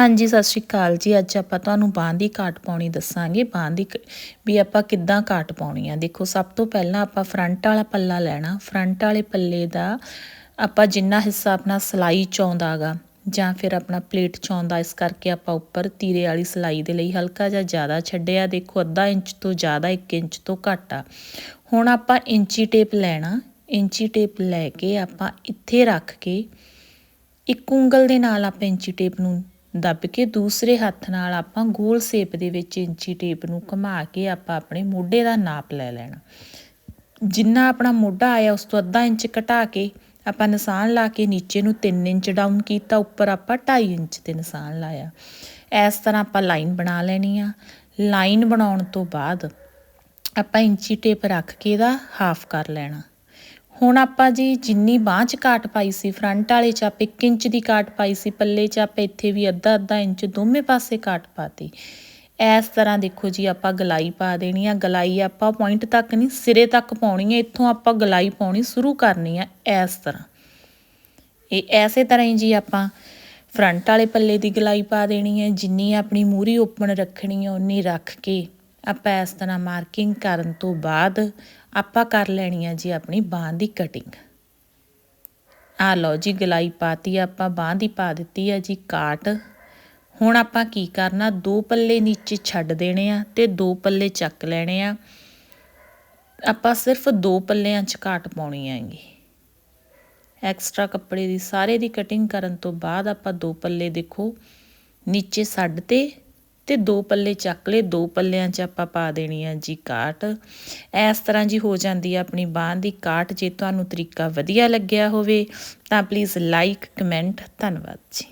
ਹਾਂਜੀ, ਸਤਿ ਸ਼੍ਰੀ ਅਕਾਲ ਜੀ। ਅੱਜ ਆਪਾਂ ਤੁਹਾਨੂੰ ਬਾਂਹ ਦੀ ਕਾਟ ਪਾਉਣੀ ਦੱਸਾਂਗੇ। ਬਾਂਹ ਦੀ ਕ- ਵੀ ਆਪਾਂ ਕਿੱਦਾਂ ਕਾਟ ਪਾਉਣੀ ਆ? ਦੇਖੋ, ਸਭ ਤੋਂ ਪਹਿਲਾਂ ਆਪਾਂ ਫਰੰਟ ਵਾਲਾ ਪੱਲਾ ਲੈਣਾ। ਫਰੰਟ ਵਾਲੇ ਪੱਲੇ ਦਾ ਆਪਾਂ ਜਿੰਨਾ ਹਿੱਸਾ ਆਪਣਾ ਸਲਾਈ ਚਾਉਂਦਾਗਾ ਜਾਂ ਫਿਰ ਆਪਣਾ ਪਲੇਟ ਚਾਉਂਦਾ ਇਸ ਕਰਕੇ ਆਪਾਂ ਉੱਪਰ ਤੀਰੇ ਵਾਲੀ ਸਲਾਈ ਦੇ ਲਈ ਹਲਕਾ ਜਿਹਾ ਜ਼ਿਆਦਾ ਛੱਡਿਆ। ਦੇਖੋ, ਅੱਧਾ ਇੰਚ ਤੋਂ ਜ਼ਿਆਦਾ 1 ਇੰਚ ਤੋਂ ਘੱਟ ਆ। ਹੁਣ ਆਪਾਂ ਇੰਚੀ ਟੇਪ ਲੈਣਾ। ਇੰਚੀ ਟੇਪ ਲੈ ਕੇ ਆਪਾਂ ਇੱਥੇ ਰੱਖ ਕੇ ਇੱਕ ਉਂਗਲ ਦੇ ਨਾਲ ਆਪਾਂ ਇੰਚੀ ਟੇਪ ਨੂੰ ਦੱਬ ਕੇ ਦੂਸਰੇ ਹੱਥ ਨਾਲ ਆਪਾਂ ਗੋਲ ਸ਼ੇਪ ਦੇ ਵਿੱਚ ਇੰਚੀ ਟੇਪ ਨੂੰ ਘੁਮਾ ਕੇ ਆਪਾਂ ਆਪਣੇ ਮੋਢੇ ਦਾ ਨਾਪ ਲੈ ਲੈਣਾ। ਜਿੰਨਾ ਆਪਣਾ ਮੋਢਾ ਆਇਆ ਉਸ ਤੋਂ ਅੱਧਾ ਇੰਚ ਘਟਾ ਕੇ ਆਪਾਂ ਨਿਸ਼ਾਨ ਲਾ ਕੇ ਨੀਚੇ ਨੂੰ 3 ਇੰਚ ਡਾਊਨ ਕੀਤਾ, ਉੱਪਰ ਆਪਾਂ 2.5 ਇੰਚ ਤੇ ਨਿਸ਼ਾਨ ਲਾਇਆ। ਇਸ ਤਰ੍ਹਾਂ ਆਪਾਂ ਲਾਈਨ ਬਣਾ ਲੈਣੀ ਆ। ਲਾਈਨ ਬਣਾਉਣ ਤੋਂ ਬਾਅਦ ਆਪਾਂ ਇੰਚੀ ਟੇਪ ਰੱਖ ਕੇ ਇਹਦਾ ਹਾਫ ਕਰ ਲੈਣਾ। ਹੁਣ ਆਪਾਂ ਜੀ ਜਿੰਨੀ ਬਾਂਹ ਚ ਕਾਟ ਪਾਈ ਸੀ ਫਰੰਟ ਵਾਲੇ ਚ ਆਪਾਂ 1 ਇੰਚ ਦੀ ਕਾਟ ਪਾਈ ਸੀ, ਪੱਲੇ ਚ ਆਪਾਂ ਇੱਥੇ ਵੀ ਅੱਧਾ ਅੱਧਾ ਇੰਚ ਦੋਵੇਂ ਪਾਸੇ ਕਾਟ ਪਾਤੀ। ਇਸ ਤਰ੍ਹਾਂ ਦੇਖੋ ਜੀ ਆਪਾਂ ਗਲਾਈ ਪਾ ਦੇਣੀ ਆ, ਗਲਾਈ ਆਪਾਂ ਪੁਆਇੰਟ ਤੱਕ ਨਹੀਂ, ਸਿਰੇ ਤੱਕ ਪਾਉਣੀ ਹੈ ਇੱਥੋਂ ਆਪਾਂ ਗਲਾਈ ਪਾਉਣੀ ਸ਼ੁਰੂ ਕਰਨੀ ਆ ਇਸ ਤਰ੍ਹਾਂ। ਇਹ ਐਸੇ ਤਰ੍ਹਾਂ ਹੀ ਜੀ ਆਪਾਂ ਫਰੰਟ ਵਾਲੇ ਪੱਲੇ ਦੀ ਗਲਾਈ ਪਾ ਦੇਣੀ ਹੈ ਜਿੰਨੀ ਆਪਣੀ ਮੂਰੀ ਓਪਨ ਰੱਖਣੀ ਹੈ ਉਨੀ ਰੱਖ ਕੇ ਆਪਾਂ ਇਸ ਤਰ੍ਹਾਂ ਮਾਰਕਿੰਗ ਕਰਨ ਤੋਂ ਬਾਅਦ ਆਪਾਂ ਕਰ ਲੈਣੀ ਹੈ ਜੀ ਆਪਣੀ ਬਾਂਹ ਦੀ ਕਟਿੰਗ ਆ ਲਓ ਜੀ, ਗਲਾਈ ਪਾਤੀ ਆਪਾਂ ਬਾਂਹ ਦੀ ਪਾ ਦਿੱਤੀ ਹੈ ਜੀ ਕਾਟ। ਹੁਣ ਆਪਾਂ ਕੀ ਕਰਨਾ, ਦੋ ਪੱਲੇ ਨੀਚੇ ਛੱਡ ਦੇਣੇ ਆ ਤੇ ਦੋ ਪੱਲੇ ਚੱਕ ਲੈਣੇ ਆ। ਆਪਾਂ ਸਿਰਫ ਦੋ ਪੱਲਿਆਂ 'ਚ ਕਾਟ ਪਾਉਣੀ ਹੈਗੀ ਐਕਸਟਰਾ ਕੱਪੜੇ ਦੀ, ਸਾਰੇ ਦੀ ਕਟਿੰਗ ਕਰਨ ਤੋਂ ਬਾਅਦ ਆਪਾਂ ਦੋ ਪੱਲੇ ਦੇਖੋ, ਨੀਚੇ ਛੱਡ ਤੇ ਤੇ ਦੋ ਪੱਲੇ ਚੱਕ ਲਏ, ਦੋ ਪੱਲਿਆਂ 'ਚ ਆਪਾਂ ਪਾ ਦੇਣੀ ਆ ਜੀ ਕਾਟ। ਇਸ ਤਰ੍ਹਾਂ ਜੀ ਹੋ ਜਾਂਦੀ ਆ ਆਪਣੀ ਬਾਂਹ ਦੀ ਕਾਟ, ਜੇ ਤੁਹਾਨੂੰ ਤਰੀਕਾ ਵਧੀਆ ਲੱਗਿਆ ਹੋਵੇ ਤਾਂ ਪਲੀਜ਼ ਲਾਈਕ ਕਮੈਂਟ ਧੰਨਵਾਦ ਜੀ।